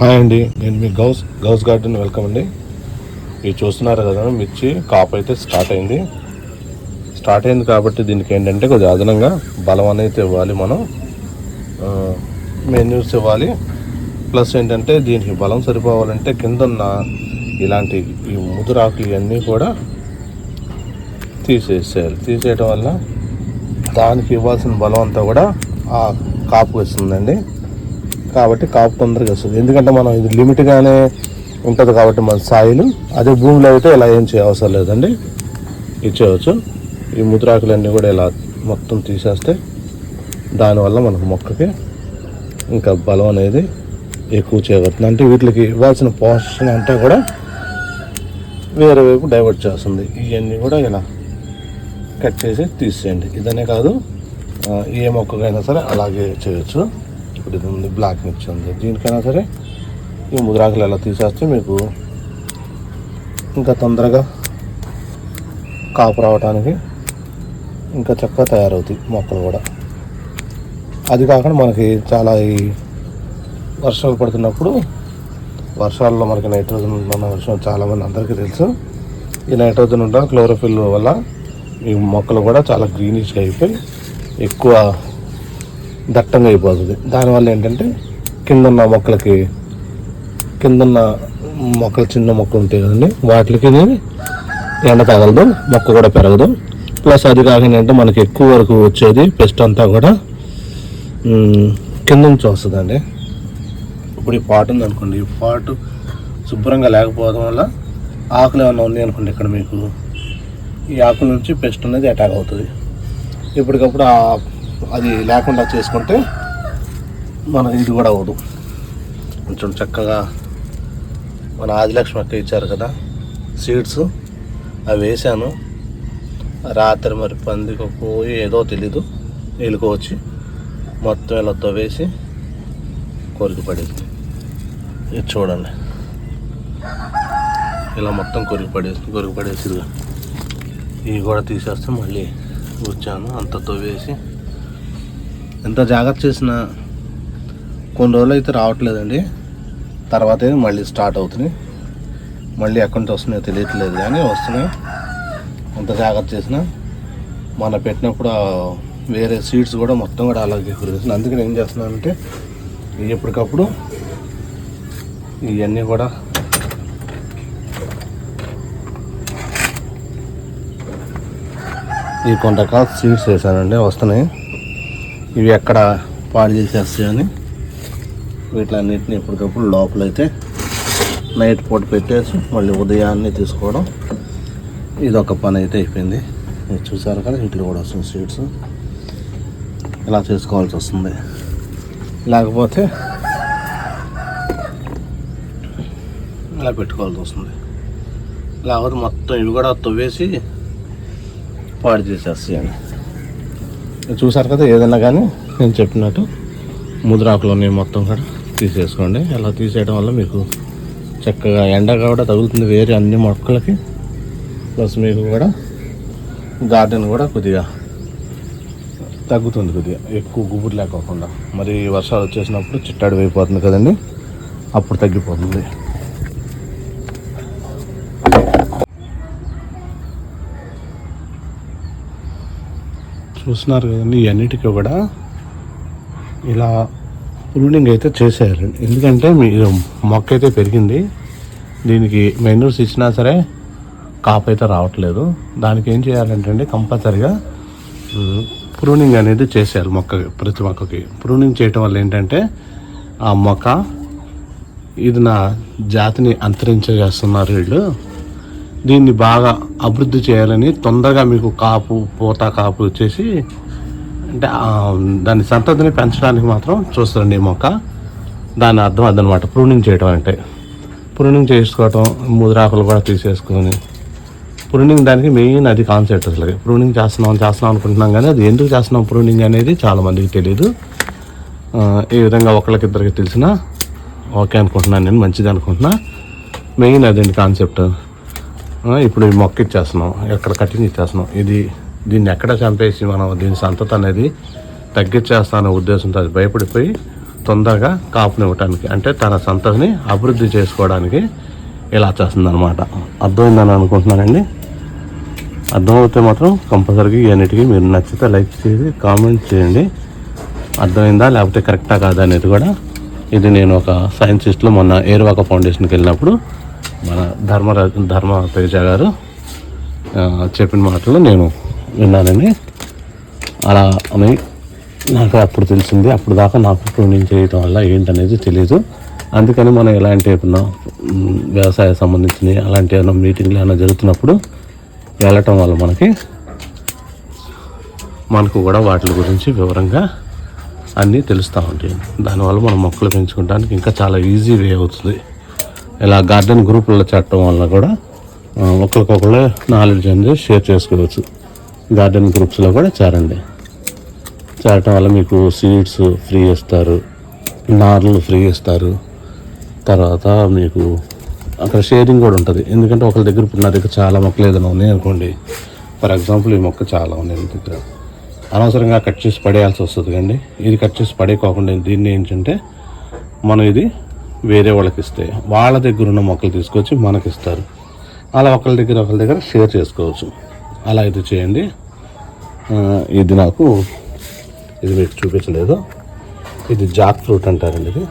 Hi అండి నేను మీ గౌస్ గౌస్ గార్డెన్ వెల్కమ్ అండి. ఇది చూస్తున్నారు కదా మిర్చి కాపు అయితే స్టార్ట్ అయింది. స్టార్ట్ అయింది కాబట్టి దీనికి ఏంటంటే కొద్దిగా అదనంగా బలం అనేది ఇవ్వాలి మనం. మెన్యూస్ ఇవ్వాలి. ప్లస్ ఏంటంటే దీనికి బలం సరిపోవాలంటే కింద ఉన్న ఇలాంటి ఈ ముదురాకులు ఇవన్నీ కూడా తీసేసేయాలి. తీసేయడం వల్ల దానికి ఇవ్వాల్సిన బలం అంతా కూడా ఆ కాపు వస్తుందండి. కాబట్టి కాపు తొందరగా వస్తుంది. ఎందుకంటే మనం ఇది లిమిట్గానే ఉంటుంది కాబట్టి మన సాయిలు. అదే భూమిలో అయితే ఇలా ఏం చేయవసరం లేదండి. ఇచ్చేయచ్చు. ఈ ముద్రాకులన్నీ కూడా ఇలా మొత్తం తీసేస్తే దానివల్ల మనకు మొక్కకి ఇంకా బలం అనేది ఎక్కువ చేయబడుతుంది అంటే వీటికి ఇవ్వాల్సిన పోషణ అంతా కూడా వేరే వైపు డైవర్ట్ చేస్తుంది. ఇవన్నీ కూడా ఇలా కట్ చేసి తీసేయండి. ఇదనే కాదు ఏ మొక్కకైనా సరే అలాగే చేయొచ్చు. మిర్చి ఇది ఉంది బ్లాక్ మిర్చి ఉంది. దీనికైనా సరే ఈ ముద్రాకులు ఎలా తీసేస్తే మీకు ఇంకా తొందరగా కాపు రావడానికి ఇంకా చక్కగా తయారవుతాయి మొక్కలు కూడా. అది కాకుండా మనకి చాలా ఈ వర్షాలు పడుతున్నప్పుడు వర్షాల్లో మనకి నైట్రోజన్ ఉన్న వర్షం చాలామంది అందరికీ తెలుసు. ఈ నైట్రోజన్ ఉన్న క్లోరోఫిల్ వల్ల ఈ మొక్కలు కూడా చాలా గ్రీనిష్గా అయిపోయి ఎక్కువ దట్టంగా అయిపోతుంది. దానివల్ల ఏంటంటే కింద ఉన్న మొక్కలకి కిందన్న మొక్కలు చిన్న మొక్కలు ఉంటాయి కదండి. వాటికి ఎండ తగలదు మొక్క కూడా పెరగదు. ప్లస్ అది కాకుండా అంటే మనకి ఎక్కువ వరకు వచ్చేది పెస్ట్ అంతా కూడా కింద నుంచి వస్తుందండి. ఇప్పుడు ఈ పాటు ఉంది అనుకోండి. ఈ పాటు శుభ్రంగా లేకపోవడం వల్ల ఆకులు ఏమైనా ఉంది అనుకోండి ఇక్కడ మీకు. ఈ ఆకుల నుంచి పెస్ట్ అనేది అటాక్ అవుతుంది. ఇప్పటికప్పుడు ఆ- అది లేకుండా చేసుకుంటే మనకి ఇది కూడా అవ్వదు. కొంచెం చక్కగా మన ఆదిలక్ష్మి అక్క ఇచ్చారు కదా సీడ్స్ అవి వేసాను రాత్రి మరి పందికి పోయి ఏదో తెలీదు ఎలుక మొత్తం ఇలా తవ్వేసి కొరికి పడేసింది. ఇది చూడండి. ఇలా మొత్తం కొరికి పడేసి కొరికి పడేసి ఇవి కూడా తీసేస్తే మళ్ళీ వచ్చాను. అంత తవ్వేసి ఎంత జాగ్రత్త చేసినా కొన్ని రోజులు అయితే రావట్లేదండి. తర్వాత మళ్ళీ స్టార్ట్ అవుతున్నాయి మళ్ళీ ఎక్కడి నుంచి వస్తున్నాయో తెలియట్లేదు కానీ వస్తున్నాయి. ఎంత జాగ్రత్త చేసినా మన పెట్టినప్పుడు వేరే సీడ్స్ కూడా మొత్తం కూడా అలాగే కురిగిస్తుంది అందుకని ఏం చేస్తున్నానంటే ఎప్పటికప్పుడు ఇవన్నీ కూడా ఈ కొన్ని రకాల సీడ్స్ వేసానండి. వస్తున్నాయి. ఇవి ఎక్కడ పాడు చేసేస్తాయని వీటిలన్నింటిని ఎప్పటికప్పుడు లోపలైతే నైట్ పూట పెట్టేసి మళ్ళీ ఉదయాన్నే తీసుకోవడం ఇది ఒక పని అయితే అయిపోయింది. మీరు చూసారు కదా వీటిలో కూడా వస్తుంది సీడ్స్ ఇలా చేసుకోవాల్సి వస్తుంది. లేకపోతే ఇలా పెట్టుకోవాల్సి వస్తుంది. లేకపోతే మొత్తం ఇవి కూడా తవ్వేసి పాడు చేసేస్తాయండి చూసారు కదా ఏదైనా కానీ? నేను చెప్పినట్టు ముద్రాకులోని మొత్తం కూడా తీసేసుకోండి. అలా తీసేయడం వల్ల మీకు చక్కగా ఎండ కూడా తగులుతుంది వేరే అన్ని మొక్కలకి. ప్లస్ మీకు కూడా గార్డెన్ కూడా కొద్దిగా తగ్గుతుంది కొద్దిగా. ఎక్కువ గుబురు లేకోకుండా. మరి వర్షాలు వచ్చేసినప్పుడు చిట్టాడు అయిపోతుంది కదండి. అప్పుడు తగ్గిపోతుంది. చూస్తున్నారు కదండి ఇవన్నిటికీ కూడా ఇలా ప్రూనింగ్ అయితే చేసేయాలండి ఎందుకంటే మీరు మొక్క అయితే పెరిగింది దీనికి మెనూస్ ఇచ్చినా సరే కాపు అయితే రావట్లేదు. దానికి ఏం చేయాలంటే కంపల్సరిగా ప్రూనింగ్ అనేది చేసేయాలి మొక్కకి ప్రతి మొక్కకి. ప్రూనింగ్ చేయటం వల్ల ఏంటంటే ఆ మొక్క ఇది నా జాతిని అంతరించేస్తున్నారు వీళ్ళు. దీన్ని బాగా అభివృద్ధి చేయాలని తొందరగా మీకు కాపు పూత కాపు వచ్చేసి అంటే దాని సంతతిని పెంచడానికి మాత్రం చూస్తారండి ఈ మొక్క. దాని అర్థం అదనమాట. ప్రూనింగ్ చేయడం అంటే. ప్రూనింగ్ చేసుకోవటం ముదిరాకులు కూడా తీసేసుకొని. ప్రూనింగ్ దానికి మెయిన్ అది కాన్సెప్ట్ అసలు ప్రూనింగ్ చేస్తున్నాం చేస్తున్నాం అనుకుంటున్నాం కానీ అది ఎందుకు చేస్తున్నాం ప్రూనింగ్ అనేది చాలా మందికి తెలియదు ఈ విధంగా ఒకళ్ళకిద్దరికి తెలిసినా ఓకే అనుకుంటున్నాను నేను మంచిది అనుకుంటున్నా. మెయిన్ అదండి కాన్సెప్ట్? ఇప్పుడు ఈ మొక్క ఇచ్చేస్తున్నాం. ఎక్కడ కటింగ్ ఇచ్చేస్తున్నాం. ఇది దీన్ని ఎక్కడ చంపేసి మనం దీని సంతత అనేది తగ్గించేస్తానే ఉద్దేశంతో అది భయపడిపోయి తొందరగా కాపునివ్వటానికి అంటే తన సంతతిని అభివృద్ధి చేసుకోవడానికి ఇలా చేస్తుందన్నమాట. అర్థమైందని అనుకుంటున్నానండి. అర్థమవుతే మాత్రం కంపల్సరీగా ఇవన్నిటికీ మీరు నచ్చితే లైక్ చేసి కామెంట్ చేయండి. అర్థమైందా? లేకపోతే కరెక్టా కాదా అనేది కూడా ఇది నేను ఒక సైంటిస్ట్లో మొన్న ఏరువాక ఫౌండేషన్కి వెళ్ళినప్పుడు మన ధర్మరాజు ధర్మ తేజ గారు చెప్పిన మాటలు నేను విన్నానండి అలా అని నాకు అప్పుడు తెలిసింది. అప్పుడు దాకా నాకు ప్రూనింగ్ చేయటం వల్ల ఏంటనేది తెలియదు అందుకని మనం ఎలాంటి ఏమన్నా వ్యవసాయ సంబంధించిన అలాంటి ఏమైనా మీటింగ్లు ఏమైనా జరుగుతున్నప్పుడు వెళ్ళటం వల్ల మనకి మనకు కూడా వాటి గురించి వివరంగా అన్నీ తెలుస్తూ ఉంటాయి. దానివల్ల మనం మొక్కలు పెంచుకోవడానికి ఇంకా చాలా ఈజీ వే అవుతుంది. ఇలా గార్డెన్ గ్రూపుల్లో చేరటం వల్ల కూడా ఆ, ఒకరికొకరు నాలెడ్జ్ అనేది షేర్ చేసుకోవచ్చు. గార్డెన్ గ్రూప్స్లో కూడా చేరండి. చేరటం వల్ల మీకు సీడ్స్ ఫ్రీ ఇస్తారు నార్లు ఫ్రీ ఇస్తారు. తర్వాత మీకు అక్కడ షేరింగ్ కూడా ఉంటుంది. ఎందుకంటే ఒకరి దగ్గర ఇప్పుడు నా దగ్గర చాలా మొక్కలు ఏదైనా ఉన్నాయి అనుకోండి. ఫర్ ఎగ్జాంపుల్ ఈ మొక్క చాలా ఉన్నాయి దగ్గర. అనవసరంగా కట్ చేసి పడేయాల్సి వస్తుంది కండి ఇది కట్ చేసి పడేయకోకుండా దీన్ని ఏంటంటే మనం ఇది వేరే వాళ్ళకి ఇస్తే వాళ్ళ దగ్గర ఉన్న మొక్కలు తీసుకొచ్చి మనకి ఇస్తారు అలా ఒకరి దగ్గర ఒకరి దగ్గర షేర్ చేసుకోవచ్చు. అలా ఇది చేయండి. ఇది నాకు ఇది మీకు చూపించలేదు. ఇది జాక్ ఫ్రూట్ అంటారండి ఇది.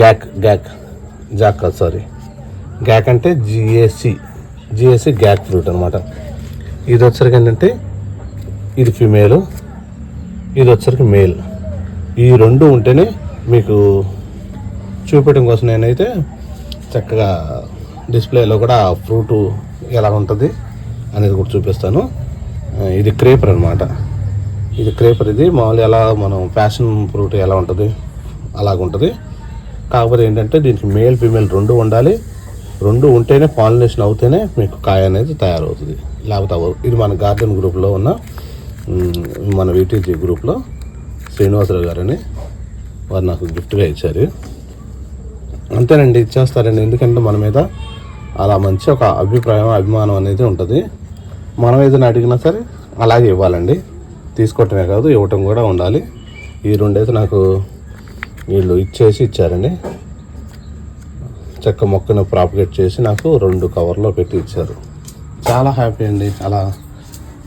గ్యాక్ గ్యాక్ జాక్ కాదు సారీ. గ్యాక్ అంటే జిఏసి జిఏసి గ్యాక్ ఫ్రూట్ అనమాట ఇది వచ్చరికి ఏంటంటే ఇది ఫిమేల్ ఇది వచ్చరికి మేల్. ఈ రెండు ఉంటేనే మీకు చూపించడం కోసం నేనైతే చక్కగా డిస్ప్లేలో కూడా ఫ్రూట్ ఎలా ఉంటుంది అనేది కూడా చూపిస్తాను. ఇది క్రేపర్ అనమాట ఇది క్రేపర్ ఇది. మామూలు ఎలా మనం ఫ్యాషన్ ఫ్రూట్ ఎలా ఉంటుంది? అలాగుంటుంది కాకపోతే ఏంటంటే దీనికి మేల్ ఫీమేల్ రెండు ఉండాలి. రెండు ఉంటేనే పాలినేషన్ అవుతేనే మీకు కాయ అనేది తయారవుతుంది. లేకపోతే అవ్వదు ఇది మన గార్డెన్ గ్రూప్లో ఉన్న మన వీటీజీ గ్రూప్లో శ్రీనివాసరావు గారని వారు నాకు గిఫ్ట్గా ఇచ్చారు. అంతేనండి ఇచ్చేస్తారండి ఎందుకంటే మన మీద అలా మంచి ఒక అభిప్రాయం అభిమానం అనేది ఉంటుంది. మనం ఏదైనా అడిగినా సరే అలాగే ఇవ్వాలండి. తీసుకోవటమే కాదు ఇవ్వటం కూడా ఉండాలి. ఈ రెండైతే నాకు వీళ్ళు ఇచ్చేసి ఇచ్చారండి. చెక్క మొక్కను ప్రాపగేట్ చేసి నాకు రెండు కవర్లో పెట్టి ఇచ్చారు. చాలా హ్యాపీ అండి. అలా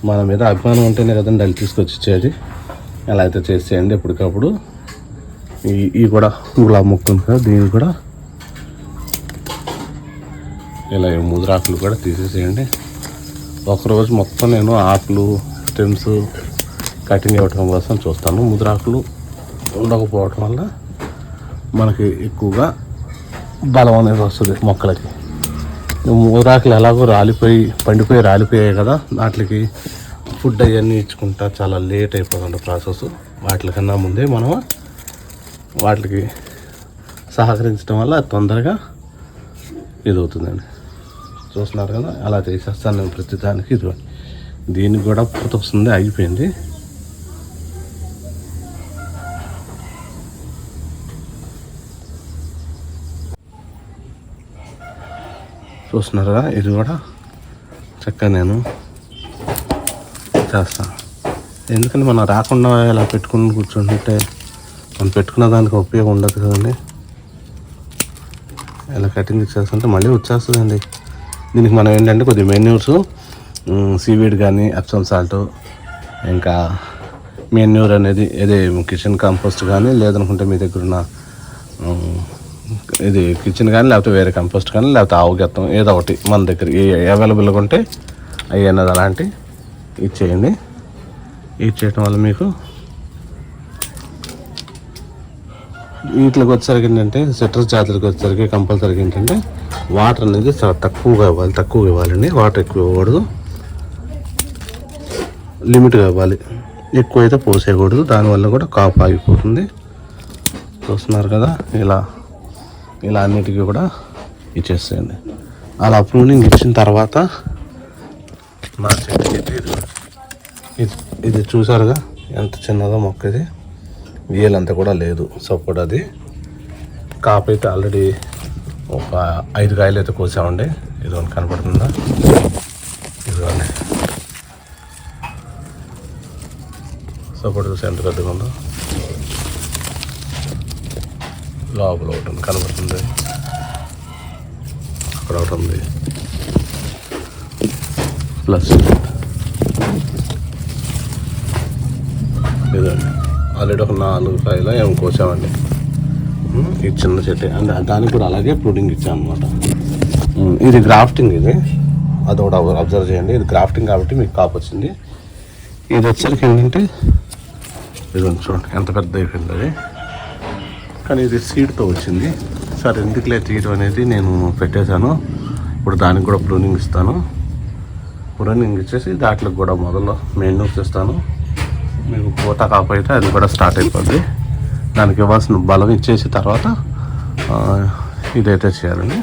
మన మీద అభిమానం ఉంటేనే కదండి వాళ్ళు తీసుకొచ్చి ఇచ్చేది. అలా అయితే చేసేయండి ఎప్పటికప్పుడు. ఈ ఈ కూడా గులాబీ మొక్క ఉంది కదా దీన్ని కూడా ఇలా ఈ ముదిరాకులు కూడా తీసేసేయండి. ఒకరోజు మొత్తం నేను ఆకులు స్టెమ్స్ కటింగ్ ఇవ్వటం కోసం చూస్తాను. ముదిరాకులు ఉండకపోవటం వల్ల మనకి ఎక్కువగా బలం అనేది వస్తుంది మొక్కలకి. ఈ ముదిరాకులు ఎలాగో రాలిపోయి పండిపోయి రాలిపోయాయి కదా. వాటికి ఫుడ్ అవన్నీ ఇచ్చుకుంటా చాలా లేట్ అయిపోతుంది ప్రాసెస్. వాటికన్నా ముందే మనం వాటికి సహకరించడం వల్ల తొందరగా ఇది అవుతుందండి చూస్తున్నారు కదా అలా చేసేస్తాను నేను ప్రతి దానికి ఇది దీనికి కూడా పూత వస్తుంది అయిపోయింది చూస్తున్నారు కదా ఇది కూడా చక్కగా నేను చేస్తాను. ఎందుకంటే మనం రాకుండా ఇలా పెట్టుకుని కూర్చుంటే మనం పెట్టుకున్న దానికి ఉపయోగం ఉండదు కదండి. ఇలా కటింగ్ ఇచ్చేస్తుంటే మళ్ళీ వచ్చేస్తుందండి. దీనికి మనం ఏంటంటే కొద్దిగా మెన్యూర్స్ సీవీడ్ కానీ అప్సమ్ సాల్ట్ ఇంకా మెన్యూర్ అనేది ఇది కిచెన్ కంపోస్ట్ కానీ లేదనుకుంటే మీ దగ్గర ఉన్న ఇది కిచెన్ కానీ లేకపోతే వేరే కంపోస్ట్ కానీ లేకపోతే ఆవు గత్తం ఏదో ఒకటి మన దగ్గర ఏ అవైలబుల్గా ఉంటే అవి అన్నది అలాంటి ఇచ్చేయండి. ఇచ్చేయటం వల్ల మీకు వీటికి వచ్చేసరికి ఏంటంటే సిట్రస్ జాతులకు వచ్చేసరికి కంపల్సరీగా ఏంటంటే వాటర్ అనేది చాలా తక్కువగా ఇవ్వాలి తక్కువగా ఇవ్వాలండి. వాటర్ ఎక్కువ ఇవ్వకూడదు. లిమిట్గా ఇవ్వాలి. ఎక్కువ అయితే పోసేయకూడదు. దానివల్ల కూడా కాపు ఆగిపోతుంది. చూస్తున్నారు కదా ఇలా ఇలా అన్నిటికీ కూడా ఇచ్చేసేయండి. అలా ప్రూనింగ్ ఇచ్చిన తర్వాత నా చెట్టుకి ఇది ఇది ఇది చూసారుగా? ఎంత చిన్నదో మొక్క ఇది. వీలంతా కూడా లేదు. సపోర్ట్ అది కాపు అయితే ఆల్రెడీ ఒక ఐదు కాయలు అయితే కోసామండి. ఇదిగోండి కనపడుతుందా? ఇదిగోండి. సపోర్ట్ చూసి ఎంత పెద్దగా ఉందో. లోపల ఒకటి ఉంది, కనబడుతుంది అక్కడ ఒకటి ఉంది. ప్లస్. ఇదండి ఆల్రెడీ ఒక నాలుగు కాయలు ఏమి కోసామండి. ఇది చిన్న చెట్టు. అండ్ దానికి కూడా అలాగే ప్రూటింగ్ ఇచ్చాను అనమాట ఇది గ్రాఫ్టింగ్ ఇది. అది కూడా అబ్జర్వ్ చేయండి. ఇది గ్రాఫ్టింగ్ కాబట్టి మీకు కాపు వచ్చింది. ఇది వచ్చరికి ఏంటంటే ఇది చూడండి ఎంత పెద్ద అయిపోయింది అది. కానీ ఇది సీడ్తో వచ్చింది. సరే ఎందుకులే తీయడం అనేది నేను పెట్టేశాను. ఇప్పుడు దానికి కూడా ప్రూనింగ్ ఇస్తాను. ప్రూనింగ్ ఇచ్చేసి దాంట్లో కూడా మొదలు మెయిన్ ఇస్తాను. మీకు పూత కాకపోతే అది కూడా స్టార్ట్ అయిపోద్ది. దానికి ఇవ్వాల్సిన బలం ఇచ్చేసి తర్వాత ఇదైతే చేయాలండి.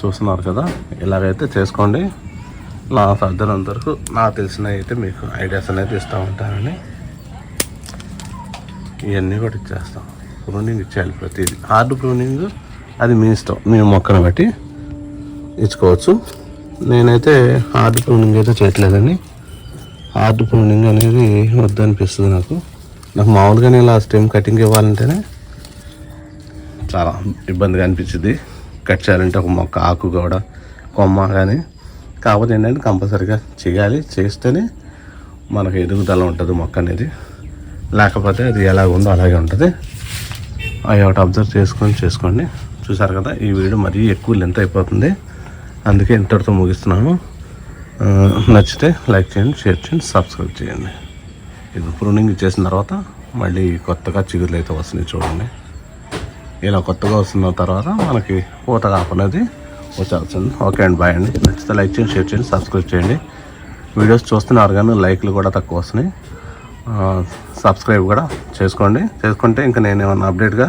చూస్తున్నారు కదా ఇలాగైతే చేసుకోండి. నా సాధ్యమైనంత వరకు నాకు తెలిసినవి అయితే మీకు ఐడియాస్ అనేది ఇస్తూ ఉంటానండి. ఇవన్నీ కూడా ఇచ్చేస్తాం. ప్రూనింగ్ ఇచ్చేయాలి ప్రతిదీ. హార్డ్ ప్రూనింగ్ అది మీ ఇష్టం. మీ మొక్కను బట్టి ఇచ్చుకోవచ్చు. నేనైతే హార్డ్ ప్రూనింగ్ అయితే చేయట్లేదండి. హార్డ్ ప్రూనింగ్ అనేది వద్దనిపిస్తుంది నాకు. నాకు మామూలుగానే లాస్ట్ స్టెమ్ కటింగ్ ఇవ్వాలంటేనే చాలా ఇబ్బందిగా అనిపించింది కట్ చేయాలంటే ఒక మొక్క ఆకు కూడా కొమ్మ కానీ. కాకపోతే ఏంటంటే కంపల్సరీగా చేయాలి. చేస్తేనే మనకు ఎదుగుదల ఉంటుంది మొక్క అనేది. లేకపోతే అది ఎలా ఉందో అలాగే ఉంటుంది. అవి ఒకటి అబ్జర్వ్ చేసుకొని చేసుకోండి. చూసారు కదా ఈ వీడియో మరీ ఎక్కువ లెంత్ అయిపోతుంది. అందుకే ఇంతటితో ముగిస్తున్నాను. నచ్చితే లైక్ చేయండి షేర్ చేయండి సబ్స్క్రైబ్ చేయండి. ఇది ప్రూనింగ్ చేసిన తర్వాత మళ్ళీ కొత్తగా చిగురులు అయితే వస్తున్నాయి చూడండి. ఇలా కొత్తగా వస్తున్న తర్వాత మనకి పూత కాపనేది వచ్చాల్సింది ఓకే అండి బాయ్ అండి. నచ్చితే లైక్ చేయండి షేర్ చేయండి సబ్స్క్రైబ్ చేయండి. వీడియోస్ చూస్తున్నారు కానీ లైక్లు కూడా తక్కువ వస్తున్నాయి. సబ్స్క్రైబ్ కూడా చేసుకోండి. చేసుకుంటే ఇంకా నేను ఏమైనా అప్డేట్గా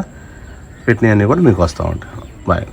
పెట్టినవన్నీ కూడా మీకు వస్తూ ఉంటాయి. బాయ్